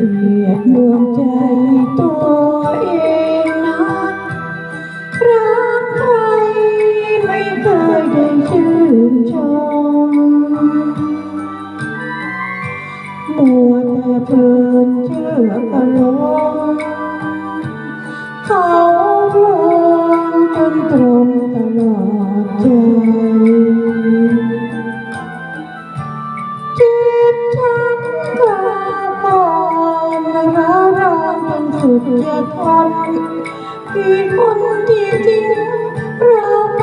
เกลียดดวงใจตัวเองนะรักใครไม่เคยได้ชื่นชมมัวแต่เพลินเชื่ออารมณ์เขาร จนสุดจะทนกี่คนที่ทิ้งเราไป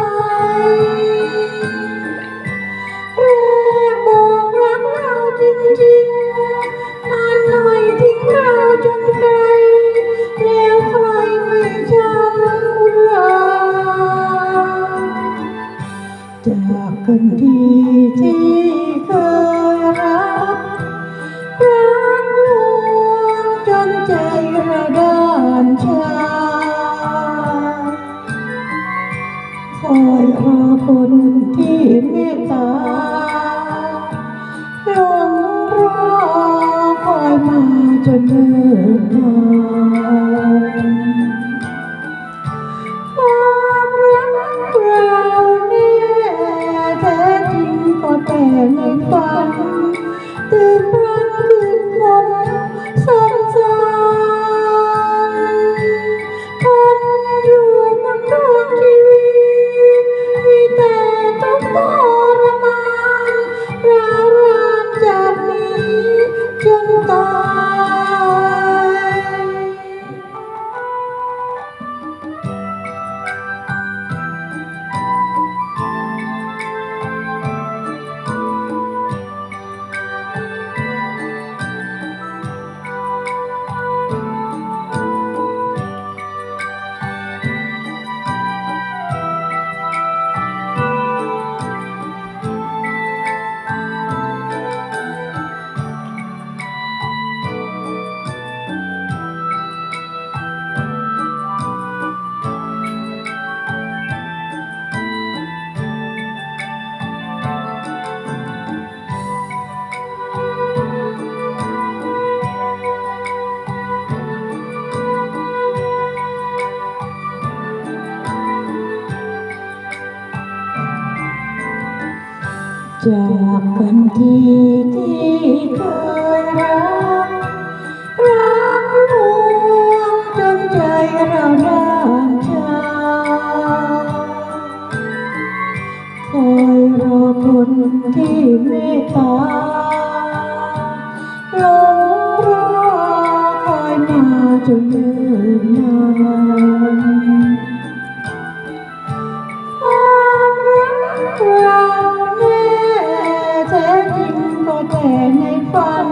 แรกบอกรักเราจริงๆนานหน่อยทิ้งเราจนไกลแล้วใครไม่ช้ำเราจากกันที น จากกันทีที่เคยรัก รักรวมจนใจเราด้านชาคอยรอคนที่เมตตาลงรอคอยมาจนเมื่อ แต่ในฝัน